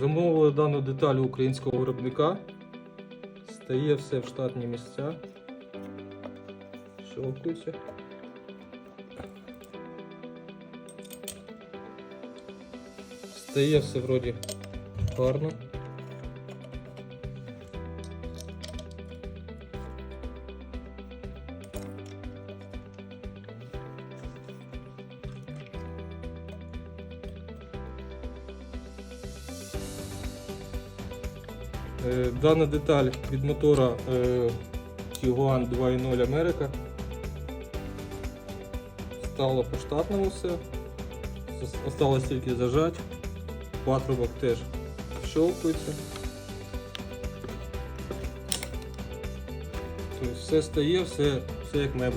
Замовили дану деталь українського виробника, стає все в штатні місця, щелкується. Стає все вроді гарно. Дана деталь від мотора е, Tiguan 2.0 Америка. Стало по штатному все. Осталось тільки зажать. Патрубок теж щелкається. Тобто все стає, все, все як має.